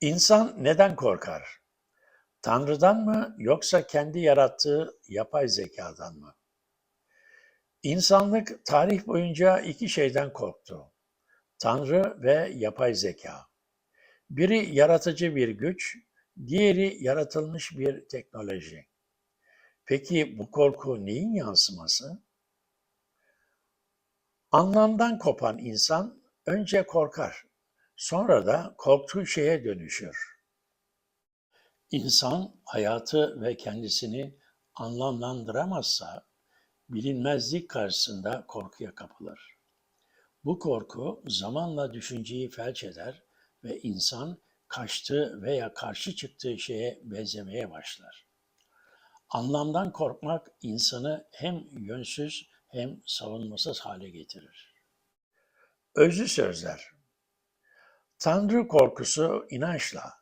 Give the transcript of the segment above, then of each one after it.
İnsan neden korkar? Tanrı'dan mı yoksa kendi yarattığı yapay zekadan mı? İnsanlık tarih boyunca iki şeyden korktu. Tanrı ve yapay zeka. Biri yaratıcı bir güç, diğeri yaratılmış bir teknoloji. Peki bu korku neyin yansıması? Anlamdan kopan insan önce korkar, sonra da korktuğu şeye dönüşür. İnsan hayatı ve kendisini anlamlandıramazsa bilinmezlik karşısında korkuya kapılır. Bu korku zamanla düşünceyi felç eder ve insan kaçtığı veya karşı çıktığı şeye benzemeye başlar. Anlamdan korkmak insanı hem yönsüz hem savunmasız hale getirir. Özlü sözler Tanrı korkusu inançla,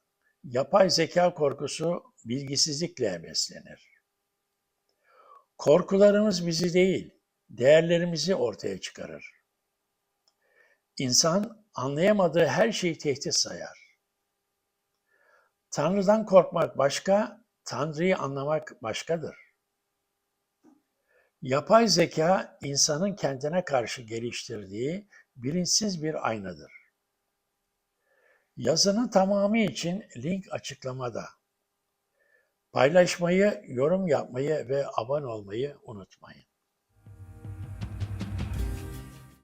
yapay zeka korkusu bilgisizlikle beslenir. Korkularımız bizi değil, değerlerimizi ortaya çıkarır. İnsan anlayamadığı her şeyi tehdit sayar. Tanrı'dan korkmak başka, Tanrı'yı anlamak başkadır. Yapay zeka insanın kendine karşı geliştirdiği bilinçsiz bir aynadır. Yazının tamamı için link açıklamada. Paylaşmayı, yorum yapmayı ve abone olmayı unutmayın.